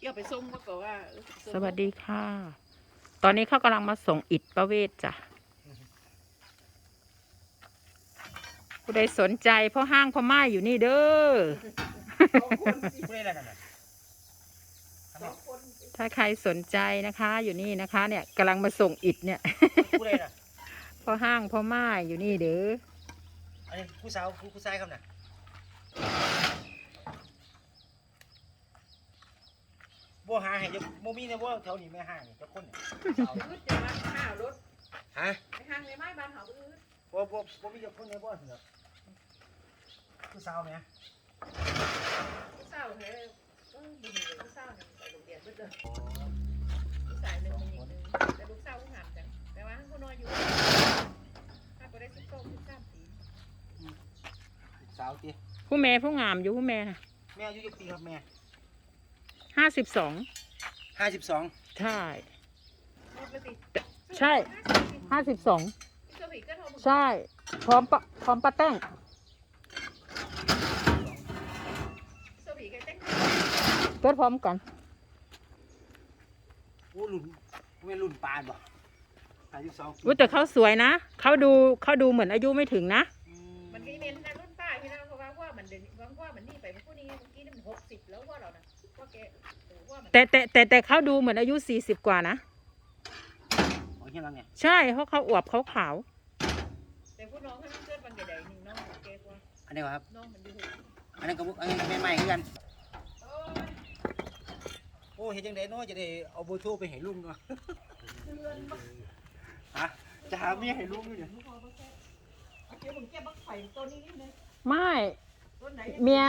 เดี๋ยวไปส่งก็ก็ว่าเออไปงสวัสดีค่ะ ตอนนี้เขากำลังมาส่งอิฐประเวศจ้ะ ผู้ใดสนใจพ่อห้างพ่อไม้อยู่นี่เด้อผู้ใดล่ะนั่นน่ะสองคนถ้าใครสนใจนะคะ อยู่นี่นะคะ เนี่ยกำลังมาส่งอิฐเนี่ย ผู้ใดล่ะพ่อห้างพ่อไม้อยู่นี่เด้อ อันนี้ผู้สาวผู้ผู้ชายครับน่ะ บ่หาให้จะบ่มีเนี่ยบ่แถวนี้แม่ห้างนี่เจ้าคนเนี่ยผู้สาวอึดจะมาข้าวรถฮะไปห้างในไม้บ้านเขาอึดบ่บ่บ่มีเจ้าคนเนี่ยบ่เหรอผู้สาวแม่ผู้สาวเฮ้ยเออดีเลยผู้สาวเนี่ยไปโรงเรียนเบิดเลยผู้ชายหนึ่งมีอีกหนึ่งแต่ลูกสาวผู้งามจังแต่ว่าผู้น้อยอยู่ถ้าก็ได้สิบสองสิบสามปีผู้สาวติผู้แม่ผู้งามอยู่ผู้แม่แม่อายุกี่ปีครับแม่ ห้าสิบสอง52ใช่หมดเลยสิใช่ห้าสิบสองเสื้อผีก็โทรมาใช่ พร้อมปะพร้อมปะแต้งเสื้อผีก็เต้นเกิดพร้อมกันโอ้รุ่นแม่รุ่นปานบ่52อุ้ยแต่เขาสวยนะ เขาดูเขาดูเหมือนอายุไม่ถึงนะอืมันก็เป็นนะรุ่ นป้าที่นะเพราะว่าว่ามันเดินว่าว่ามันนี่ไปเมื่อกี้นี้เมื่อกี้นี่มันหกสิบแล้วว่าเรานะว่าแกเออว่ามันแต่แต่แต่แต่เขาดูเหมือนอายุสี่สิบกว่านะอ๋อเฮียนังเนี่ยใช่เพราะเขาอวบเขาขาวแต่ผู้น้องให้มันเกิดวันใดๆหนึ่งน้องแกกว่าอันนี้บ่ครับ น้องมันอยู่หกสิบอันนั้นก็บ่อันนี้แม่ใหม่คือกัน โอ้ยโอ้เฮ็ดจังได๋เนาะจะได้เอาเบอร์โทรไปให้ลุงเนาะเดือนมาฮะจะหาเมียให้ลุงอยู่เนี่ยพอมาแค่เอาเก็บผมเก็บบักไข่ตัวนี้นิดนึง ไม่ต้นไหนเมีย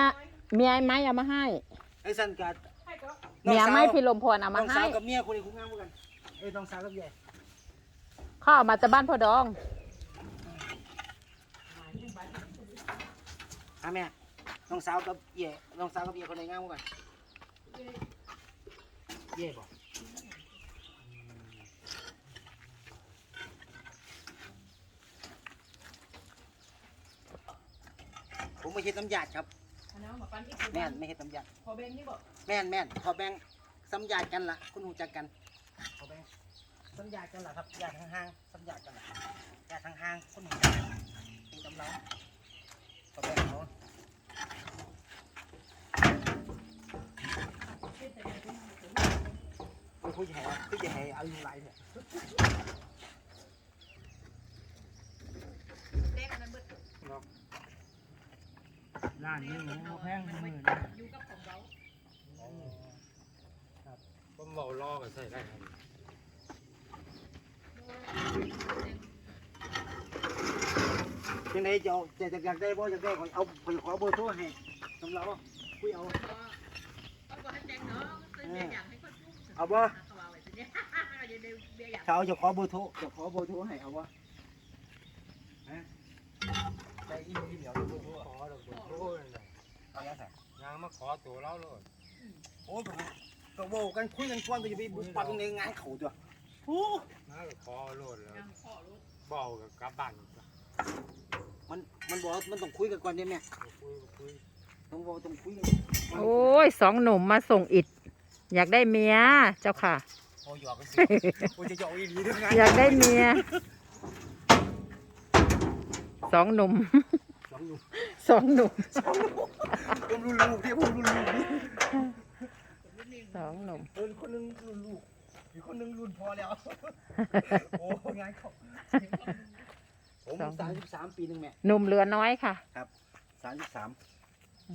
เมียไม้เอามาให้ ไอ้สันกัดให้ก็เมียไม้พิลมพรเอาน้มาองให้สาวกับเมียคนนี้คุ้งงามเหมือนกันเอ้ยน้องสาวกับยายเขาเอามาจากบ้านพ่อดอง ฮะแม่น้องสาวกับเย่น้องสาวกับเย่คนไหนงามเหมือนกันเย่บอก ผมไม่ใช่ตำหยาดครับ อันนั้นมาปั้นอีกแม่นไม่ใช่ตำหยาดพอเบงนี่บอกแม่นแม่นขอแบ่งสัญญาณกันละคุณหูจักกันขอแบ่งสัญญาณกันละครับญาติห่างๆสัญญาณกันละญาติห่างๆคุณหูจักกันมีตำราขอแบ่งเขาโอ้ยคุยจะให้คุยจะให้เอาอยู่ไรเนี่ย เด็กอันนั้นเบิด ร้านนี้มันแพงมันหไม่มื่นอยู่กับของเราผมเมาล่อก็ใส่ได้ครับยังไงจะเอาจะจะอยากได้บ่อยากได้ขอเอาขอขอเบอร์โทรให้สำหรับว่าคุยเอาเอาก็ให้แจ้งน้องซื้อเบียร์อย่างให้คนลูกเอาบ่เขาเอาไว้สิเนี่ยอย่าเดี๋ยวเบียร์อย่างถ้าเอาจะขอเบอร์โทรจะขอเบอร์โทรให้เอาวะฮะ ได้อีเมลเดี๋ยวเบอร์โทรขอดอกบัวโทษนั่นน่ะเอาแล้วสิยางมาขอตัวเราเลยโอ้ยก็โว้กันคุยกันก่อนก็จะไปบุกปักในงานเขาตัวโอ้น่าก็ขอโลดแล้วยังขอรู้เบากับกลับบ้านจ้ะมันมันบอกมันต้องคุยกันก่อนเนี่ยแม่คุยคุยต้องบอกต้องคุยกันโอ้ยสองหนุ่มมาส่งอิฐอยากได้เมียเจ้าค่ะโอ้ยหยอกกันสิโอ้ย จะหยอกอีหลีด้วยไงอยากได้เมียสองหนุ่มสองหนุ่มสองหนุ่มผมรุ่นลูกที่ผมรุ่นลูกนี่สองหนุ่มเออคนหนึงรุ่นลูกอีกคนหนึงรุ่นพอแล้วโอ้งานเขาผมสามสิบสามปีหนึ่งแม่หนุ่มเหลือน้อยค่ะสามสิบสาม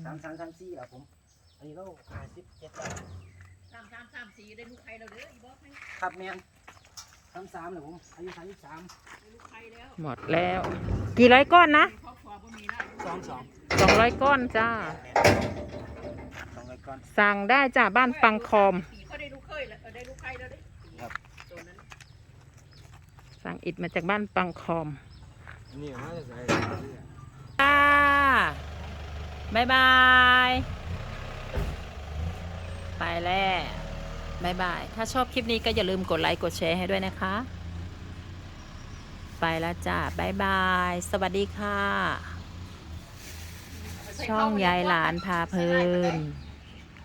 สามสามสามสี่อะผมอันนี้เราห้าสิบเจ็ดแล้วสามสามสามสี่ได้ลูกใครเราเด้ออีบอกให้ครับแมน สามสามเลยผมอายุสามสิบสามได้ลูกใครแล้วหมดแล้ว กี่ร้อยก้อนนะครอบครัวบ่มีได้สองสองสองร้อยก้อนจ้า สองรายก่อนสั่งได้จ้าบ้านปังคอมปีเขาได้ลูกเคยแล้วได้ลูกใครแล้วเด้ครับตัวนั้นสั่งอิฐมาจากบ้านปังคอมนี่มาจะใส่จ้าบายบาย ไปแล้ว บายบาย ถ้าชอบคลิปนี้ก็อย่าลืมกดไลค์กดแชร์ให้ด้วยนะคะ ไปแล้วจ้าบายบาย สวัสดีค่ะ ช่องยายหลานพาเพลิน